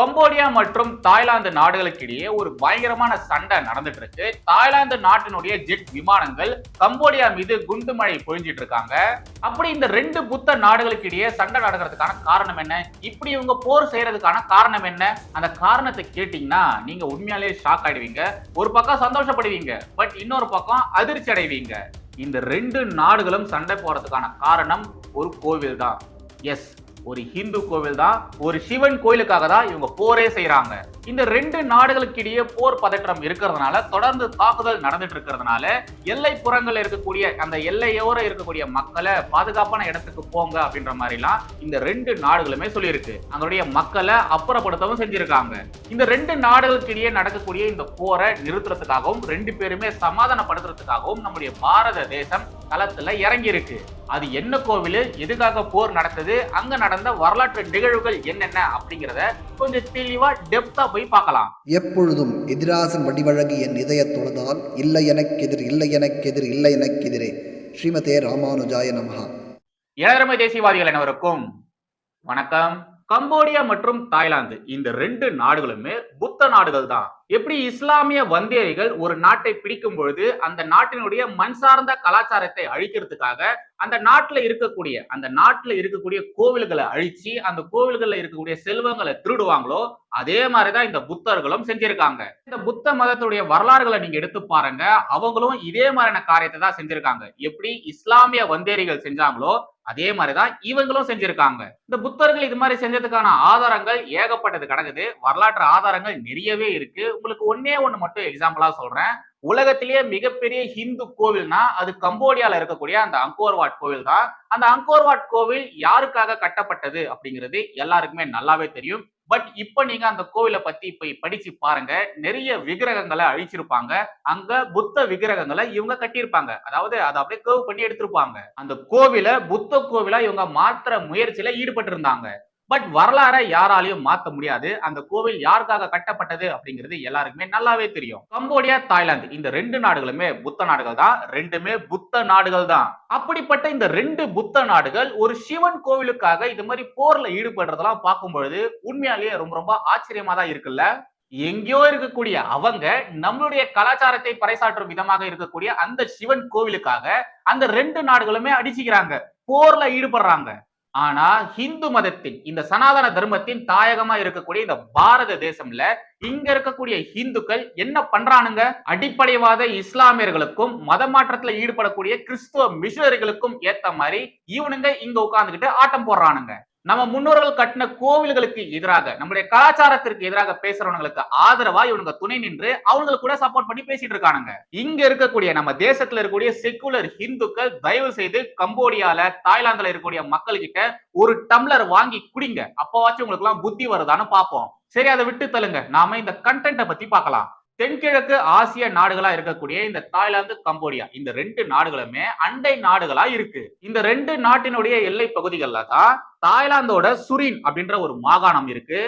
Cambodia மற்றும் Thailand நாடுகளுக்கு இடையே ஒரு பயங்கரமான சண்டை நடந்துட்டு இருக்கு தாய்லாந்து நாட்டினுடைய ஜெட் விமானங்கள் கம்போடியா மீது குண்டு மழை பொழிஞ்சிட்டு இருக்காங்க. அப்படி இந்த ரெண்டு புத்த நாடுகளுக்கு இடையே சண்டை நடக்கிறதுக்கான காரணம் என்ன? இப்படி இவங்க போர் செய்யறதுக்கான காரணம் என்ன? அந்த காரணத்தை கேட்டீங்கன்னா நீங்க உண்மையாலேயே ஷாக் ஆயிடுவீங்க. ஒரு பக்கம் சந்தோஷப்படுவீங்க பட் இன்னொரு பக்கம் அதிர்ச்சி அடைவீங்க. இந்த ரெண்டு நாடுகளும் சண்டை போறதுக்கான காரணம் ஒரு கோவில் தான். எஸ் ஒரு ஹிந்து கோவில் தான் ஒரு சிவன் கோயிலுக்காக தான் இவங்க போரே செய்யறாங்க இந்த ரெண்டு நாடுகளுக்கு இடையே போர் பதற்றம் இருக்கிறதுனால தொடர்ந்து தாக்குதல் நடந்துட்டு இருக்கிறதுனால எல்லை புறங்கள் இருக்கக்கூடிய அந்த எல்லையோர இருக்கக்கூடிய மக்களை பாதுகாப்பான இடத்துக்கு போங்க அப்படின்ற மாதிரிலாம் இந்த ரெண்டு நாடுகளுமே சொல்லியிருக்கு. அங்களுடைய மக்களை அப்புறப்படுத்தவும் செஞ்சிருக்காங்க. இந்த ரெண்டு நாடுகளுக்கு இடையே நடக்கக்கூடிய இந்த போரை நிறுத்துறதுக்காகவும் ரெண்டு பேருமே சமாதானப்படுத்துறதுக்காகவும் நம்முடைய பாரத தேசம் களத்துல இறங்கி இருக்கு அது என்ன கோவில்? எதுக்காக போர் நடக்குது? அங்க நடந்த வரலாற்று நிகழ்வுகள் என்னென்ன அப்படிங்கறத கொஞ்சம் தெளிவா டெப்தா போய் பார்க்கலாம். எப்பொழுதும் எதிராசன் வடிவழகு என் இதயத் தொழுதால் இல்லை எனக்கெதிர் இல்லை எனக்கெதிர் இல்லை எனக்கெதிரே. ஸ்ரீமதே ராமானுஜாய நமஹா. இளரமை தேசியவாதிகள் அனைவருக்கும் வணக்கம். கம்போடியா மற்றும் தாய்லாந்து. இந்த ரெண்டு நாடுகளுமே புத்த நாடுகள் தான். எப்படி இஸ்லாமிய வந்தேரிகள் ஒரு நாட்டை பிடிக்கும் பொழுது அந்த நாட்டினுடைய மண் சார்ந்த கலாச்சாரத்தை அழிக்கிறதுக்காக அந்த நாட்டில் இருக்கக்கூடிய அந்த நாட்டில் இருக்கக்கூடிய கோவில்களை அழிச்சு அந்த கோவில்களில் இருக்கக்கூடிய செல்வங்களை திருடுவாங்களோ அதே மாதிரிதான் இந்த புத்தர்களும் செஞ்சிருக்காங்க. இந்த புத்த மதத்துடைய வரலாறுகளை நீங்க எடுத்து பாருங்க. அவங்களும் இதே மாதிரியான காரியத்தை தான் செஞ்சிருக்காங்க. எப்படி இஸ்லாமிய வந்தேரிகள் செஞ்சாங்களோ அதே மாதிரிதான் இவங்களும் செஞ்சிருக்காங்க. இந்த புத்தர்கள் இது மாதிரி செஞ்சதுக்கான ஆதாரங்கள் ஏகப்பட்டது கிடக்குது. வரலாற்று ஆதாரங்கள் நிறையவே இருக்கு. உங்களுக்கு ஒன்னே ஒண்ணு மட்டும் எக்ஸாம்பிளா சொல்றேன். உலகத்திலேயே மிகப்பெரிய ஹிந்து கோவில்னா அது கம்போடியால இருக்கக்கூடிய அந்த அங்கோர்வாட் கோவில் தான். அந்த அங்கோர்வாட் கோவில் யாருக்காக கட்டப்பட்டது அப்படிங்கிறது எல்லாருக்குமே நல்லாவே தெரியும். பட் இப்ப நீங்க அந்த கோவிலை பத்தி போய் படிச்சு பாருங்க. நிறைய விக்கிரகங்களை அழிச்சிருப்பாங்க. அங்க புத்த விக்கிரகங்களை இவங்க கட்டியிருப்பாங்க. அதாவது அதை அப்படியே கேவ் பண்ணி எடுத்திருப்பாங்க. அந்த கோவிலை புத்த கோவிலா இவங்க மாத்துற முயற்சியில ஈடுபட்டு இருந்தாங்க பட் வரலாறை யாராலையும் மாத்த முடியாது. அந்த கோவில் யாருக்காக கட்டப்பட்டது அப்படிங்கிறது எல்லாருக்குமே நல்லாவே தெரியும். கம்போடியா தாய்லாந்து இந்த ரெண்டு நாடுகளுமே புத்த நாடுகள் தான். ரெண்டுமே புத்த நாடுகள் தான். அப்படிப்பட்ட இந்த ரெண்டு புத்த நாடுகள் ஒரு சிவன் கோவிலுக்காக இது மாதிரி போர்ல ஈடுபடுறதெல்லாம் பார்க்கும் பொழுது உண்மையாலேயே ரொம்ப ரொம்ப ஆச்சரியமா தான் இருக்குல்ல. எங்கேயோ இருக்கக்கூடிய அவங்க நம்மளுடைய கலாச்சாரத்தை பறைசாற்றும் விதமாக இருக்கக்கூடிய அந்த சிவன் கோவிலுக்காக அந்த ரெண்டு நாடுகளுமே அடிச்சுக்கிறாங்க. போர்ல ஈடுபடுறாங்க. ஆனா ஹிந்து மதத்தின் இந்த சனாதன தர்மத்தின் தாயகமா இருக்கக்கூடிய இந்த பாரத தேசம்ல இங்க இருக்கக்கூடிய ஹிந்துக்கள் என்ன பண்றானுங்க? அடிப்படைவாத இஸ்லாமியர்களுக்கும் மத மாற்றத்துல ஈடுபடக்கூடிய கிறிஸ்துவ மிஷனரிகளுக்கும் ஏத்த மாதிரி இவனுங்க இங்க உட்கார்ந்துகிட்டு ஆட்டம் போடுறானுங்க. நம்ம முன்னோர்கள் கட்டின கோவில்களுக்கு எதிராக நம்முடைய கலாச்சாரத்திற்கு எதிராக பேசுறவங்களுக்கு ஆதரவா இவனுங்க துணை நின்று அவங்களுக்கு கூட சப்போர்ட் பண்ணி பேசிட்டு இருக்கானுங்க. இங்க இருக்கக்கூடிய நம்ம தேசத்துல இருக்கக்கூடிய செக்குலர் ஹிந்துக்கள் தயவு செய்து கம்போடியால தாய்லாந்துல இருக்கக்கூடிய மக்கள் கிட்ட ஒரு டம்ளர் வாங்கி குடிங்க. அப்பவாச்சும் உங்களுக்கு எல்லாம் புத்தி வருதான்னு பார்ப்போம். சரி அதை விட்டு தள்ளுங்க. நாம இந்த கண்டென்ட்டை பத்தி பார்க்கலாம். தென்கிழக்கு ஆசிய நாடுகளா இருக்கக்கூடிய இந்த தாய்லாந்து கம்போடியா. இந்த ரெண்டு நாடுகளுமே அண்டை நாடுகளா இருக்கு. இந்த ரெண்டு நாட்டினுடைய எல்லை பகுதிகளில் தான் தாய்லாந்தோட சுரின் அப்படின்ற ஒரு மாகாணம் இருக்கு.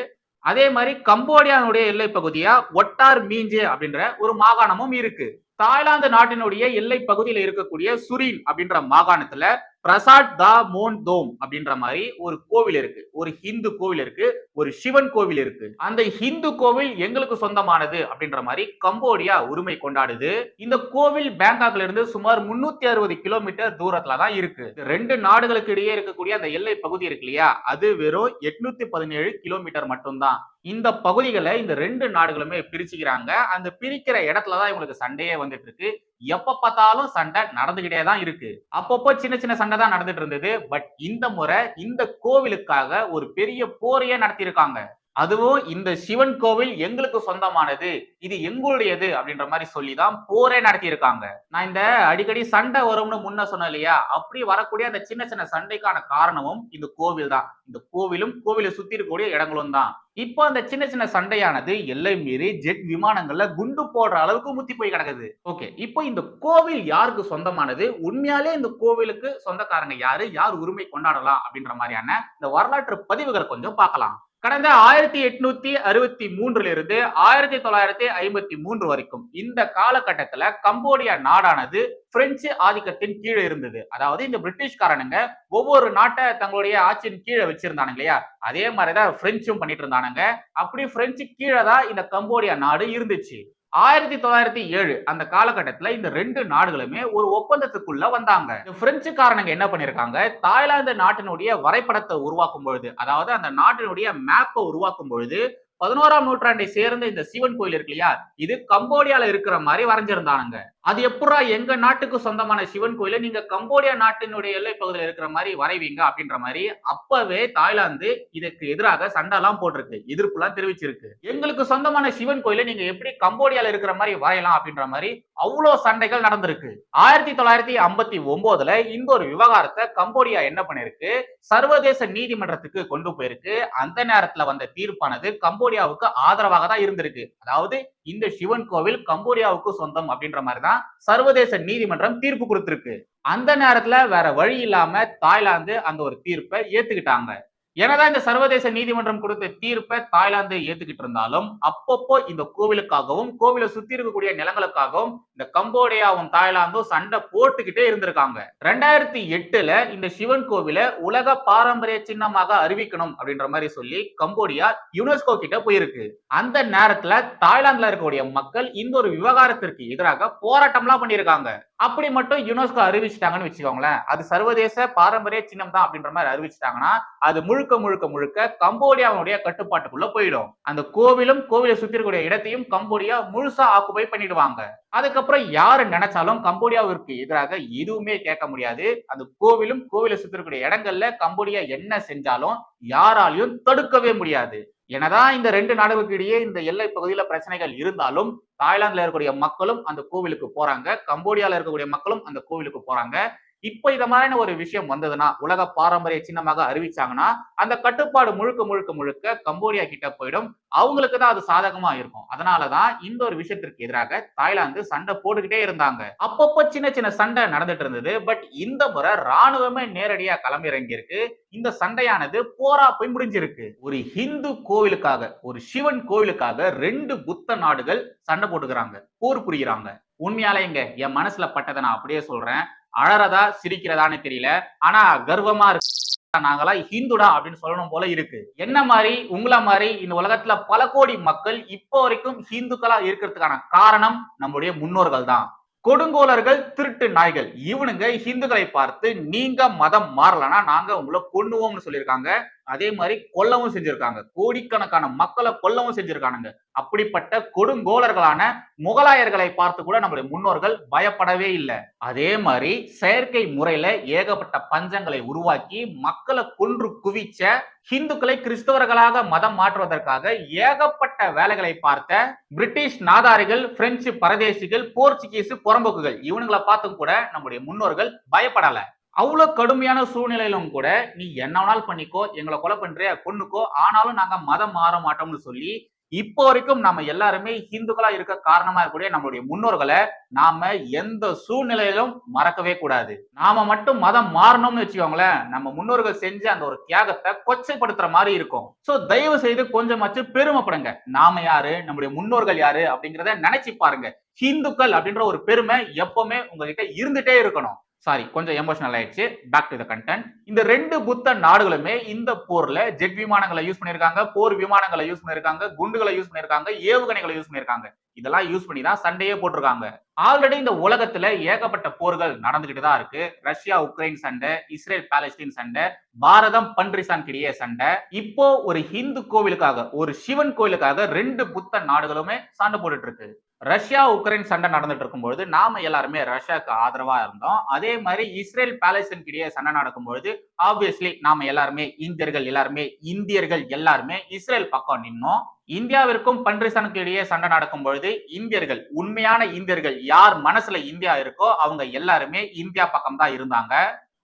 அதே மாதிரி கம்போடியாவுடைய எல்லை பகுதியா ஒட்டார் மீஞ்சே அப்படின்ற ஒரு மாகாணமும் இருக்கு. தாய்லாந்து நாட்டினுடைய எல்லை பகுதியில் இருக்கக்கூடிய சுரின் அப்படின்ற மாகாணத்துல பிரசாத் தா மோன் தோம் அப்படின்ற மாதிரி ஒரு கோவில் இருக்கு. ஒரு ஹிந்து கோவில் இருக்கு. ஒரு சிவன் கோவில் இருக்கு. அந்த ஹிந்து கோவில் எங்களுக்கு சொந்தமானது அப்படின்ற மாதிரி கம்போடியா உரிமை கொண்டாடுது. இந்த கோவில் பேங்காக்ல இருந்து சுமார் முன்னூத்தி அறுபது கிலோமீட்டர் தூரத்துல தான் இருக்கு. ரெண்டு நாடுகளுக்கு இடையே இருக்கக்கூடிய அந்த எல்லை பகுதி இருக்கு இல்லையா? அது வெறும் எட்நூத்தி பதினேழு கிலோமீட்டர் மட்டும்தான். இந்த பகுதிகளை இந்த ரெண்டு நாடுகளுமே பிரிச்சுக்கிறாங்க. அந்த பிரிக்கிற இடத்துல தான் இவங்களுக்கு சண்டையே வந்துட்டு இருக்கு. எப்ப பார்த்தாலும் சண்டை நடந்துகிட்டே தான் இருக்கு. அப்பப்போ சின்ன சின்ன சண்டை தான் நடந்துட்டு இருந்தது. பட் இந்த முறை இந்த கோவிலுக்காக ஒரு பெரிய போரையே நடத்தியிருக்காங்க. அதுவும் இந்த சிவன் கோவில் எங்களுக்கு சொந்தமானது. இது எங்களுடையது அப்படின்ற மாதிரி சொல்லி தான் போரே நடத்தியிருக்காங்க. நான் இந்த அடிக்கடி சண்டை வரும்னு முன்ன சொன்னேன் இல்லையா? அப்படி வரக்கூடிய அந்த சின்ன சின்ன சண்டைக்கான காரணமும் இந்த கோவில் தான் இந்த கோவிலும் கோவிலை சுத்தி இருக்கக்கூடிய இடங்களும் தான் இப்போ அந்த சின்ன சின்ன சண்டையானது எல்லை மீறி ஜெட் விமானங்கள்ல குண்டு போடுற அளவுக்கு முத்தி போய் கிடக்குது. ஓகே இப்போ இந்த கோவில் யாருக்கு சொந்தமானது? உண்மையாலே இந்த கோவிலுக்கு சொந்தக்காரங்க யாரு? யார் உரிமை கொண்டாடலாம்? அப்படின்ற மாதிரியான இந்த வரலாற்று பதிவுகளை கொஞ்சம் பார்க்கலாம். கடந்த ஆயிரத்தி எட்நூத்தி அறுபத்தி மூன்றுல இருந்து ஆயிரத்தி தொள்ளாயிரத்தி ஐம்பத்தி மூன்று வரைக்கும் இந்த காலகட்டத்துல கம்போடியா நாடானது பிரெஞ்சு ஆதிக்கத்தின் கீழே இருந்தது. அதாவது இந்த பிரிட்டிஷ்காரனுங்க ஒவ்வொரு நாட்டை தங்களுடைய ஆட்சியின் கீழே வச்சிருந்தானுங்க இல்லையா? அதே மாதிரிதான் பிரெஞ்சும் பண்ணிட்டு இருந்தானுங்க. அப்படி பிரெஞ்சு கீழே தான் இந்த கம்போடியா நாடு இருந்துச்சு. ஆயிரத்தி தொள்ளாயிரத்தி ஏழு அந்த காலகட்டத்தில் இந்த ரெண்டு நாடுகளுமே ஒரு ஒப்பந்தத்துக்குள்ள வந்தாங்க. இந்த பிரெஞ்சுக்காரனுங்க என்ன பண்ணிருக்காங்க? தாய்லாந்து நாட்டினுடைய வரைபடத்தை உருவாக்கும் பொழுது அதாவது அந்த நாட்டினுடைய மேப்பை உருவாக்கும் பொழுது பதினோராம் நூற்றாண்டை சேர்ந்த இந்த சிவன் கோயில் இருக்கு இல்லையா? இது கம்போடியால இருக்கிற மாதிரி வரைஞ்சிருந்தானுங்க. அது எப்படா எங்க நாட்டுக்கு சொந்தமான சிவன் கோயில? நீங்க கம்போடியா நாட்டினுடைய எல்லை பகுதியில் இருக்கிற மாதிரி வரைவீங்க அப்படின்ற மாதிரி அப்பவே தாய்லாந்து இதுக்கு எதிராக சண்டைலாம் போட்டிருக்கு. எதிர்ப்புலாம் தெரிவிச்சிருக்கு. எங்களுக்கு சொந்தமான சிவன் கோயில நீங்க எப்படி கம்போடியால இருக்கிற மாதிரி வரையலாம் அப்படின்ற மாதிரி அவ்வளோ சண்டைகள் நடந்திருக்கு. ஆயிரத்தி தொள்ளாயிரத்தி ஐம்பத்தி ஒன்பதுல இந்த ஒரு விவகாரத்தை கம்போடியா என்ன பண்ணிருக்கு? சர்வதேச நீதிமன்றத்துக்கு கொண்டு போயிருக்கு. அந்த நேரத்துல வந்த தீர்ப்பானது கம்போடியாவுக்கு ஆதரவாக தான் இருந்திருக்கு. அதாவது இந்த சிவன் கோவில் கம்போடியாவுக்கு சொந்தம் அப்படின்ற மாதிரி தான் சர்வதேச நீதிமன்றம் தீர்ப்பு கொடுத்திருக்கு. அந்த நேரத்துல வேற வழி இல்லாம தாய்லாந்து அந்த ஒரு தீர்ப்பை ஏத்துக்கிட்டாங்க. எனதான் இந்த சர்வதேச நீதிமன்றம் கொடுத்த தீர்ப்பை தாய்லாந்து ஏத்துக்கிட்டு இருந்தாலும் அப்பப்போ இந்த கோவிலுக்காகவும் கோவிலை சுத்தி இருக்கக்கூடிய நிலங்களுக்காகவும் இந்த கம்போடியாவும் தாய்லாந்தும் சண்டை போட்டுக்கிட்டே இருந்திருக்காங்க. ரெண்டாயிரத்தி எட்டுல இந்த சிவன் கோவிலை உலக பாரம்பரிய சின்னமாக அறிவிக்கணும் அப்படின்ற மாதிரி சொல்லி கம்போடியா யுனெஸ்கோ கிட்ட போயிருக்கு. அந்த நேரத்துல தாய்லாந்துல இருக்கக்கூடிய மக்கள் இந்த ஒரு விவகாரத்திற்கு எதிராக போராட்டம்லாம் பண்ணியிருக்காங்க. அப்படி மட்டும் யுனெஸ்கோ அறிவிச்சிட்டாங்கன்னு வச்சுக்கோங்களேன். அது சர்வதேச பாரம்பரிய சின்னம் தான் அப்படின்ற மாதிரி அறிவிச்சிட்டாங்கன்னா அது முழு முழுக்க முழுக்க முழுக்க கம்போடியாவுடைய கட்டுப்பாட்டுக்குள்ள போயிடும். அந்த கோவிலும் கோவிலை சுத்தி இருக்கக்கூடிய இடத்தையும் கம்போடியா முழுசா ஆக்குபை பண்ணிடுவாங்க. அதுக்கப்புறம் யாரு நினைச்சாலும் கம்போடியாவிற்கு எதிராக எதுவுமே கேட்க முடியாது. அந்த கோவிலும் கோவிலை சுத்தி இருக்கக்கூடிய இடங்கள்ல கம்போடியா என்ன செஞ்சாலும் யாராலையும் தடுக்கவே முடியாது. என்னதான் இந்த ரெண்டு நாடுகளுக்கு இடையே இந்த எல்லை பகுதியில பிரச்சனைகள் இருந்தாலும் தாய்லாந்துல இருக்கக்கூடிய மக்களும் அந்த கோவிலுக்கு போறாங்க. கம்போடியால இருக்கக்கூடிய மக்களும் அந்த கோவிலுக்கு போறாங்க. இப்போ இத மாதிரியான ஒரு விஷயம் வந்ததுன்னா உலக பாரம்பரிய சின்னமாக அறிவிச்சாங்கன்னா அந்த கட்டுப்பாடு முழுக்க முழுக்க முழுக்க கம்போடியா கிட்ட போயிடும். அவங்களுக்கு தான் அது சாதகமா இருக்கும். அதனாலதான் இந்த ஒரு விஷயத்திற்கு எதிராக தாய்லாந்து சண்டை போட்டுக்கிட்டே இருந்தாங்க. அப்பப்போ சின்ன சின்ன சண்டை நடந்துட்டு இருந்தது. பட் இந்த முறை ராணுவமே நேரடியா களமிறங்கி இருக்கு இந்த சண்டையானது போரா போய் முடிஞ்சிருக்கு. ஒரு ஹிந்து கோவிலுக்காக ஒரு சிவன் கோவிலுக்காக ரெண்டு புத்த நாடுகள் சண்டை போட்டுக்கிறாங்க. போர் புரியுறாங்க. உண்மையாலேங்க என் மனசுல பட்டதை நான் அப்படியே சொல்றேன். அழறதா சிரிக்கிறதான்னு தெரியல. ஆனா கர்வமா இருக்கு. நாங்களா ஹிந்துடா அப்படின்னு சொல்லணும் போல இருக்கு. என்ன மாதிரி உங்கள மாதிரி இந்த உலகத்துல பல கோடி மக்கள் இப்போ வரைக்கும் ஹிந்துக்களா இருக்கிறதுக்கான காரணம் நம்முடைய முன்னோர்கள் தான். கொடுங்கோலர்கள் திருட்டு நாய்கள். இவனுங்க ஹிந்துக்களை பார்த்து நீங்க மதம் மாறலன்னா நாங்க உங்களை கொண்டுவோம்னு சொல்லியிருக்காங்க. அதே மாதிரி கொல்லவும் செஞ்சிருக்காங்க. கோடிக்கணக்கான மக்களை கொல்லவும் செஞ்சிருக்கானுங்க. அப்படிப்பட்ட கொடுங்கோலர்களான முகலாயர்களை பார்த்து கூட நம்முடைய முன்னோர்கள் பயப்படவே இல்லை. அதே மாதிரி செயற்கை முறையில ஏகப்பட்ட பஞ்சங்களை உருவாக்கி மக்களை கொன்று குவிச்ச ஹிந்துக்களை கிறிஸ்தவர்களாக மதம் மாற்றுவதற்காக ஏகப்பட்ட வேலைகளை பார்த்த பிரிட்டிஷ் நாதாரிகள் பிரெஞ்சு பரதேசிகள் போர்ச்சுகீஸ் புறம்போக்குகள் இவனுங்களை பார்த்தும் கூட நம்முடைய முன்னோர்கள் பயப்படலை. அவ்வளோ கடுமையான சூழ்நிலையிலும் கூட நீ என்ன வேணாலும் பண்ணிக்கோ எங்களை கொலை பண்றிய பொண்ணுக்கோ ஆனாலும் நாங்க மதம் மாற மாட்டோம்னு சொல்லி இப்போ வரைக்கும் நம்ம எல்லாருமே ஹிந்துக்களா இருக்க காரணமா இருக்கக்கூடிய நம்மளுடைய முன்னோர்களை நாம எந்த சூழ்நிலையிலும் மறக்கவே கூடாது. நாம மட்டும் மதம் மாறணும்னு வச்சுக்கோங்களேன் நம்ம முன்னோர்கள் செஞ்ச அந்த ஒரு தியாகத்தை கொச்சைப்படுத்துற மாதிரி இருக்கும். சோ தயவு செய்து கொஞ்சமாச்சு பெருமைப்படுங்க. நாம யாரு? நம்முடைய முன்னோர்கள் யாரு? அப்படிங்கிறத நினைச்சு பாருங்க. ஹிந்துக்கள் அப்படின்ற ஒரு பெருமை எப்பவுமே உங்ககிட்ட இருந்துட்டே இருக்கணும். சாரி கொஞ்சம் எமோஷனல் ஆயிடுச்சு. பேக் டு த கண்டென்ட் இந்த ரெண்டு புத்த நாடுகளுமே இந்த போர்ல ஜெட் விமானங்களை யூஸ் பண்ணிருக்காங்க போர் விமானங்களை யூஸ் பண்ணிருக்காங்க குண்டுகளை யூஸ் பண்ணிருக்காங்க ஏவுகணைகளை யூஸ் பண்ணிருக்காங்க இதெல்லாம் யூஸ் பண்ணி தான் சண்டையே போட்டிருக்காங்க. ஆல்ரெடி இந்த உலகத்துல ஏகப்பட்ட போர்கள் நடந்துகிட்டு தான் இருக்கு. ரஷ்யா உக்ரைன் சண்டை இஸ்ரேல் பாலஸ்தீன் சண்டை பாரதம் பன்றிசான் கிடையே சண்டை. இப்போ ஒரு ஹிந்து கோவிலுக்காக ஒரு சிவன் கோவிலுக்காக ரெண்டு புத்த நாடுகளுமே சண்டை போட்டுட்டு இருக்கு ரஷ்யா உக்ரைன் சண்டை நடந்துட்டு இருக்கும்பொழுது நாம எல்லாருமே ரஷ்யாவுக்கு ஆதரவா இருந்தோம். அதே மாதிரி இஸ்ரேல் பாலஸ்தீன் கிடையே சண்டை நடக்கும்பொழுது ஆப்வியஸ்லி நாம எல்லாருமே இந்தியர்கள் எல்லாருமே இந்தியர்கள் எல்லாருமே இஸ்ரேல் பக்கம் நின்னோம். இந்தியாவிற்கும் பன்றிசனுக்கு இடையே சண்டை நடக்கும் பொழுது இந்தியர்கள் உண்மையான இந்தியர்கள் யார் மனசுல இந்தியா இருக்கோ அவங்க எல்லாருமே இந்தியா பக்கம் தான் இருந்தாங்க.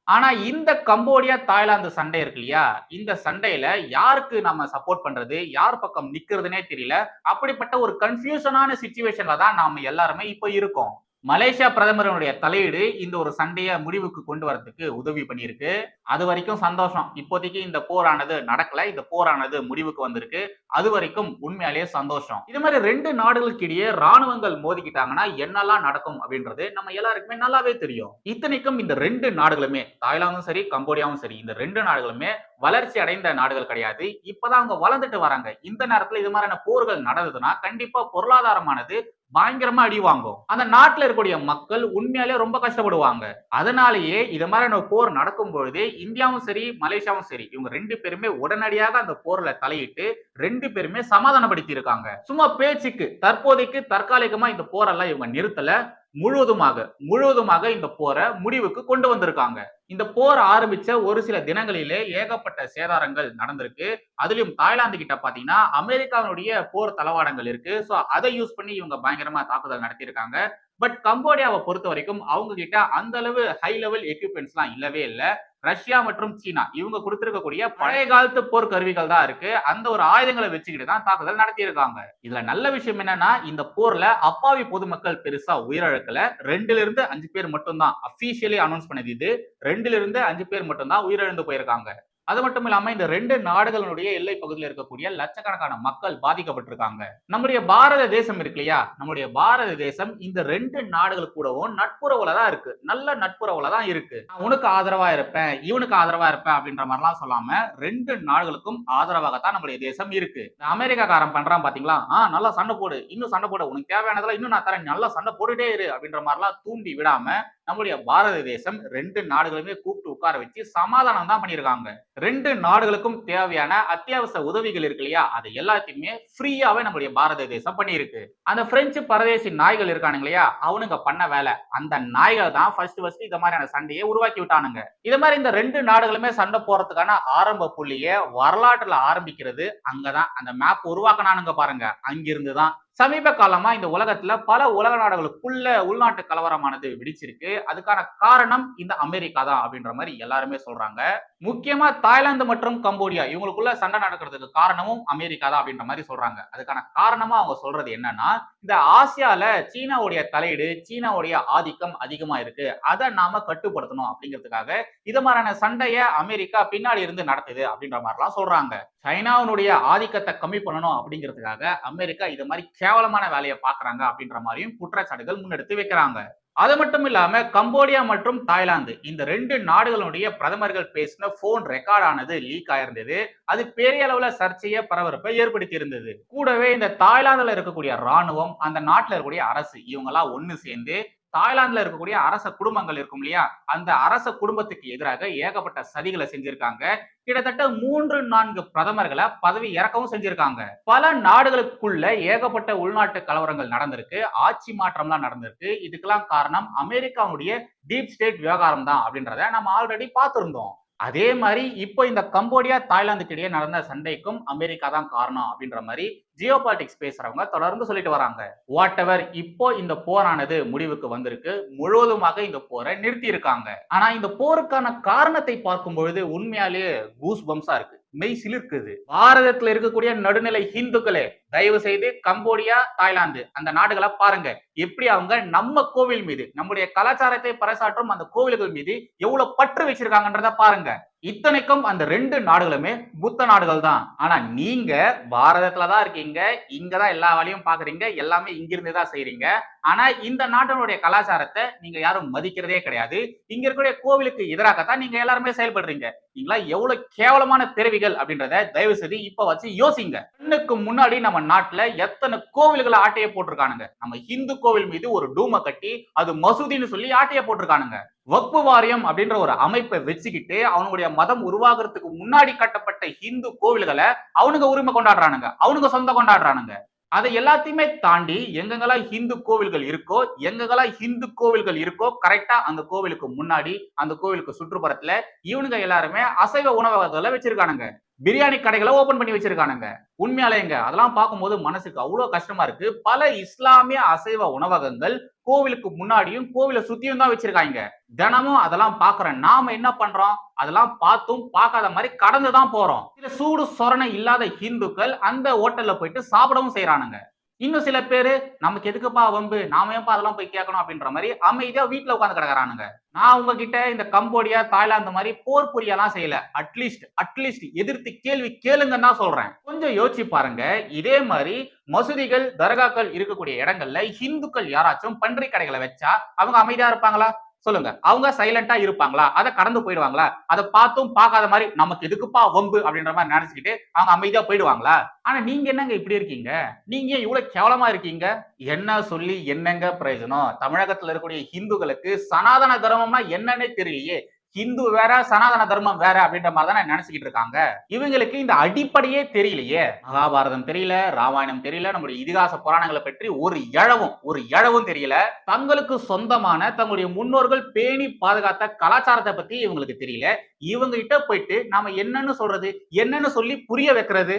ஆனா இந்த கம்போடியா தாய்லாந்து சண்டை இருக்கு இல்லையா? இந்த சண்டையில யாருக்கு நம்ம சப்போர்ட் பண்றது? யார் பக்கம் நிக்கிறதுனே தெரியல. அப்படிப்பட்ட ஒரு கன்ஃபியூஷனான சுச்சுவேஷன்ல தான் நாம எல்லாருமே இப்போ இருக்கோம். மலேசியா பிரதமருடைய தலையீடு இந்த ஒரு சண்டையை முடிவுக்கு கொண்டு வரதுக்கு உதவி பண்ணியிருக்கு. அது வரைக்கும் சந்தோஷம். இப்போதைக்கு இந்த போரானது நடக்கல. இந்த போரானது முடிவுக்கு வந்திருக்கு. அது வரைக்கும் உண்மையாலேயே சந்தோஷம். இது மாதிரி ரெண்டு நாடுகளுக்கு இடையே ராணுவங்கள் மோதிக்கிட்டாங்கன்னா என்னெல்லாம் நடக்கும் அப்படின்றது நம்ம எல்லாருக்குமே நல்லாவே தெரியும். இத்தனைக்கும் இந்த ரெண்டு நாடுகளுமே தாய்லாந்தும் சரி கம்போடியாவும் சரி இந்த ரெண்டு நாடுகளுமே வளர்ச்சி அடைந்த நாடுகள் கிடையாது. இப்பதான் அவங்க வளர்ந்துட்டு வராங்க. இந்த நேரத்துல இது மாதிரியான போர்கள் நடந்ததுன்னா கண்டிப்பா பொருளாதாரமானது பயங்கரமா அடி வாங்கும். அந்த நாட்டுல இருக்கக்கூடிய மக்கள் உண்மையாலே ரொம்ப கஷ்டப்படுவாங்க. அதனாலேயே இது மாதிரியான போர் நடக்கும் பொழுது இந்தியாவும் சரி மலேசியாவும் சரி இவங்க ரெண்டு பேருமே உடனடியாக அந்த போர்ல தலையிட்டு ரெண்டு பேருமே சமாதானப்படுத்தி இருக்காங்க சும்மா பேச்சுக்கு தற்போதைக்கு தற்காலிகமா இந்த போரெல்லாம் இவங்க நிறுத்தல. முழுவதுமாக முழுவதுமாக இந்த போரை முடிவுக்கு கொண்டு வந்திருக்காங்க. இந்த போர் ஆரம்பிச்ச ஒரு சில தினங்களிலே ஏகப்பட்ட சேதாரங்கள் நடந்திருக்கு. அதுலயும் தாய்லாந்து கிட்ட பாத்தீங்கன்னா அமெரிக்காவினுடைய போர் தளவாடங்கள் இருக்கு. சோ அதை யூஸ் பண்ணி இவங்க பயங்கரமா தாக்குதல் நடத்தியிருக்காங்க. பட் கம்போடியாவை பொறுத்த வரைக்கும் அவங்க கிட்ட அந்த அளவு ஹை லெவல் எக்யூப்மெண்ட்ஸ் எல்லாம் இல்லவே இல்லை. ரஷ்யா மற்றும் சீனா இவங்க கொடுத்திருக்கக்கூடிய பழைய காலத்து போர் கருவிகள் தான் இருக்கு. அந்த ஒரு ஆயுதங்களை வச்சுக்கிட்டு தான் தாக்குதல் நடத்தியிருக்காங்க. இதுல நல்ல விஷயம் என்னன்னா இந்த போர்ல அப்பாவி பொதுமக்கள் பெருசா உயிரிழக்கல. ரெண்டுல இருந்து அஞ்சு பேர் மட்டும்தான். அபிஷியலி அனௌன்ஸ் பண்ணது இது. ரெண்டுல இருந்து அஞ்சு பேர் மட்டும்தான் உயிரிழந்து போயிருக்காங்க. அது மட்டும் இல்லாம இந்த ரெண்டு நாடுகளுடைய எல்லை பகுதியில் இருக்கக்கூடிய லட்சக்கணக்கான மக்கள் பாதிக்கப்பட்டிருக்காங்க. நம்முடைய பாரத தேசம் இருக்கு இல்லையா? நம்முடைய பாரத தேசம் இந்த ரெண்டு நாடுகள் கூடவும் நட்புறவுல தான் இருக்கு. நல்ல நட்புறவுல தான் இருக்கு. உனக்கு ஆதரவா இருப்பேன் இவனுக்கு ஆதரவா இருப்பேன் அப்படின்ற மாதிரிலாம் சொல்லாம ரெண்டு நாடுகளுக்கும் ஆதரவாகத்தான் நம்முடைய தேசம் இருக்கு. அமெரிக்காக்காரன் பண்றான் பாத்தீங்களா? ஆ நல்லா சண்டை போடு. இன்னும் சண்டை போடு. உனக்கு தேவையானதெல்லாம் இன்னும் நான் தரேன். நல்லா சண்டை போட்டுட்டே இரு அப்படின்ற மாதிரிலாம் தூண்டி விடாம நம்முடைய பாரத தேசம் ரெண்டு நாடுகளுமே கூப்பிட்டு உட்கார வச்சு சமாதானம் தான் பண்ணியிருக்காங்க. ரெண்டு நாடுகளுக்கும் தேவையான அத்தியாவசிய உதவிகள் இருக்கு இல்லையா? அது எல்லாத்தையுமே ஃப்ரீயாவே நம்முடைய பாரத தேசம் பண்ணியிருக்கு. அந்த பிரெஞ்சு பரதேசி நாய்கள் இருக்கானுங்க இல்லையா? அவனுங்க பண்ண வேலை. அந்த நாய்கள் தான் ஃபர்ஸ்ட் ஃபர்ஸ்ட் இந்த மாதிரியான சண்டையை உருவாக்கி விட்டானுங்க. இது மாதிரி இந்த ரெண்டு நாடுகளுமே சண்டை போறதுக்கான ஆரம்ப புள்ளிய வரலாற்றுல ஆரம்பிக்கிறது அங்கதான். அந்த மேப் உருவாக்கினானுங்க பாருங்க. அங்கிருந்து தான் சமீப காலமா இந்த உலகத்துல பல உலக நாடுகளுக்குள்ள உள்நாட்டு கலவரமானது வெடிச்சிருக்கு. அதுக்கான காரணம் இந்த அமெரிக்கா தான் அப்படின்ற மாதிரி எல்லாருமே சொல்றாங்க. முக்கியமா தாய்லாந்து மற்றும் கம்போடியா இவங்களுக்குள்ள சண்டை நடக்கிறதுக்கு காரணமும் அமெரிக்கா தான் அப்படின்ற மாதிரி சொல்றாங்க. அதுக்கான காரணமா அவங்க சொல்றது என்னன்னா இந்த ஆசியால சீனாவுடைய தலையீடு சீனாவுடைய ஆதிக்கம் அதிகமா இருக்கு. அதை நாம கட்டுப்படுத்தணும் அப்படிங்கிறதுக்காக இது மாதிரியான சண்டையை அமெரிக்கா பின்னாடி இருந்து நடத்துது அப்படின்ற மாதிரிலாம் சொல்றாங்க. சைனாவினுடைய ஆதிக்கத்தை கம்மி பண்ணணும் அப்படிங்கிறதுக்காக அமெரிக்கா இது மாதிரி கேவலமான வேலையை பாக்குறாங்க அப்படின்ற மாதிரியும் குற்றச்சாட்டுகள் முன்னெடுத்து வைக்கிறாங்க. அது மட்டும் இல்லாம கம்போடியா மற்றும் தாய்லாந்து இந்த ரெண்டு நாடுகளுடைய பிரதமர்கள் பேசின போன் ரெக்கார்ட் ஆனது லீக் ஆயிருந்தது. அது பெரிய அளவுல சர்ச்சையை பரபரப்பை ஏற்படுத்தி இருந்தது கூடவே இந்த தாய்லாந்துல இருக்கக்கூடிய ராணுவம் அந்த நாட்டுல இருக்கக்கூடிய அரசு இவங்க எல்லாம் சேர்ந்து தாய்லாந்துல இருக்கக்கூடிய அரச குடும்பங்கள் இருக்கும் இல்லையா? அந்த அரச குடும்பத்துக்கு எதிராக ஏகப்பட்ட சதிகளை செஞ்சிருக்காங்க. கிட்டத்தட்ட மூன்று நான்கு பிரதமர்களை பதவி இறக்கவும் செஞ்சிருக்காங்க. பல நாடுகளுக்குள்ள ஏகப்பட்ட உள்நாட்டு கலவரங்கள் நடந்திருக்கு. ஆட்சி மாற்றம்லாம் நடந்திருக்கு. இதுக்கெல்லாம் காரணம் அமெரிக்காவுடைய டீப் ஸ்டேட் விவகாரம் தான் அப்படின்றத நம்ம ஆல்ரெடி பார்த்திருந்தோம். அதே மாதிரி இப்போ இந்த கம்போடியா தாய்லாந்துக்கு இடையே நடந்த சண்டைக்கும் அமெரிக்கா தான் காரணம் அப்படின்ற மாதிரி ஜியோ பாலிடிக்ஸ் பேசுறவங்க தொடர்ந்து சொல்லிட்டு வராங்க. வாட் எவர் இப்போ இந்த போரானது முடிவுக்கு வந்திருக்கு. முழுவதுமாக இந்த போரை நிறுத்தி இருக்காங்க ஆனா இந்த போருக்கான காரணத்தை பார்க்கும் பொழுது உண்மையாலேயே கூஸ் பம்ஸா இருக்கு. மெய் சிலிர்க்குது. பாரதத்துல இருக்கக்கூடிய நடுநிலை ஹிந்துக்களே தயவு செய்து கம்போடியா தாய்லாந்து அந்த நாடுகளை பாருங்க. எப்படி அவங்க நம்ம கோவில் மீது நம்முடைய கலாச்சாரத்தை பறைசாற்றும் அந்த கோவில்கள் மீது எவ்வளவு பற்று வச்சிருக்காங்கன்றத பாருங்க. இத்தனைக்கும் அந்த ரெண்டு நாடுகளுமே புத்த நாடுகள் தான். ஆனா நீங்க பாரதத்துல தான் இருக்கீங்க. இங்கதான் எல்லா வேலையும் பாக்குறீங்க. எல்லாமே இங்கிருந்து தான் ஆனா இந்த நாட்டினுடைய கலாச்சாரத்தை நீங்க யாரும் மதிக்கிறதே கிடையாது. இங்க இருக்கக்கூடிய கோவிலுக்கு எதிராகத்தான் நீங்க எல்லாருமே செயல்படுறீங்க. நீங்களா எவ்வளவு கேவலமான பிறவிகள் அப்படின்றத தயவு செய்து இப்ப வச்சு யோசிங்க. கண்ணுக்கு முன்னாடி நம்ம நாட்டுல எத்தனை கோவில்களை ஆட்டைய போட்டிருக்கானுங்க? நம்ம ஹிந்து கோவில் மீது ஒரு டூமை கட்டி அது மசூதின்னு சொல்லி ஆட்டைய போட்டிருக்கானுங்க. வக்பு வாரியம் அப்படின்ற ஒரு அமைப்பை வச்சுக்கிட்டு அவனுடைய மதம் உருவாகிறதுக்கு முன்னாடி கட்டப்பட்ட ஹிந்து கோவில்களை அவனுங்க உரிமை கொண்டாடுறானுங்க. அவனுங்க சொந்த கொண்டாடுறானுங்க. அதை எல்லாத்தையுமே தாண்டி எங்கெங்கெல்லாம் ஹிந்து கோவில்கள் இருக்கோ எங்கெங்கெல்லாம் ஹிந்து கோவில்கள் இருக்கோ கரெக்டா அந்த கோவிலுக்கு முன்னாடி அந்த கோவிலுக்கு சுற்றுப்புறத்துல இவனுங்க எல்லாருமே அசைவ உணவகங்களை வச்சிருக்கானுங்க. பிரியாணி கடைகளை ஓபன் பண்ணி வச்சிருக்கானுங்க. உண்மையாலேங்க அதெல்லாம் பார்க்கும்போது மனசுக்கு அவ்வளோ கஷ்டமா இருக்கு. பல இஸ்லாமிய அசைவ உணவகங்கள் கோவிலுக்கு முன்னாடியும் கோவிலை சுத்தியும் தான் வச்சிருக்காங்க. தினமும் அதெல்லாம் பாக்குறோம் நாம என்ன பண்றோம்? அதெல்லாம் பார்த்தும் பார்க்காத மாதிரி கடந்து தான் போறோம். இதுல சூடு சொரணை இல்லாத ஹிந்துக்கள் அந்த ஹோட்டல்ல போயிட்டு சாப்பிடவும் செய்யறானுங்க இன்னும் சில பேர் நமக்கு எதுக்குப்பா வம்பு? நாம ஏன்பா அதெல்லாம் போய் கேட்கணும் அப்படின்ற மாதிரி அமைதியா வீட்டுல உட்காந்து கிடக்குறானுங்க. நான் உங்ககிட்ட இந்த கம்போடியா தாய்லாந்து மாதிரி போர் புரியலாம் செய்யல. அட்லீஸ்ட் அட்லீஸ்ட் எதிர்த்து கேள்வி கேளுங்கன்னு தான் சொல்றேன். கொஞ்சம் யோசிச்சு பாருங்க. இதே மாதிரி மசூதிகள் தர்காக்கள் இருக்கக்கூடிய இடங்கள்ல இந்துக்கள் யாராச்சும் பன்றி கடைகளை வச்சா அவங்க அமைதியா இருப்பாங்களா? சொல்லுங்க. அவங்க சைலண்டா இருப்பாங்களா? அதை கடந்து போயிடுவாங்களா? அதை பார்த்தும் பார்க்காத மாதிரி நமக்கு எதுக்குப்பா வம்பு அப்படின்ற மாதிரி நினைச்சுக்கிட்டு அவங்க அமைதியா போயிடுவாங்களா? ஆனா நீங்க என்னங்க இப்படி இருக்கீங்க? நீங்க ஏன் இவ்வளவு கேவலமா இருக்கீங்க? என்ன சொல்லி என்னங்க பிரயோஜனம்? தமிழகத்துல இருக்கக்கூடிய ஹிந்துக்களுக்கு சனாதன தர்மம்னா என்னன்னே தெரியலையே. ஹிந்து வேற சனாதன தர்மம் வேற அப்படின்ற மாதிரி தானே நினைச்சுக்கிட்டு இருக்காங்க. இவங்களுக்கு இந்த அடிப்படையே தெரியலையே. மகாபாரதம் தெரியல ராமாயணம் தெரியல நம்முடைய இதிகாச புராணங்களை பற்றி ஒரு இழவும் ஒரு இழவும் தெரியல. தங்களுக்கு சொந்தமான தங்களுடைய முன்னோர்கள் பேணி பாதுகாத்த கலாச்சாரத்தை பத்தி இவங்களுக்கு தெரியல. இவங்க கிட்ட போயிட்டு நாம என்னன்னு சொல்றது என்னன்னு சொல்லி புரிய வைக்கிறது.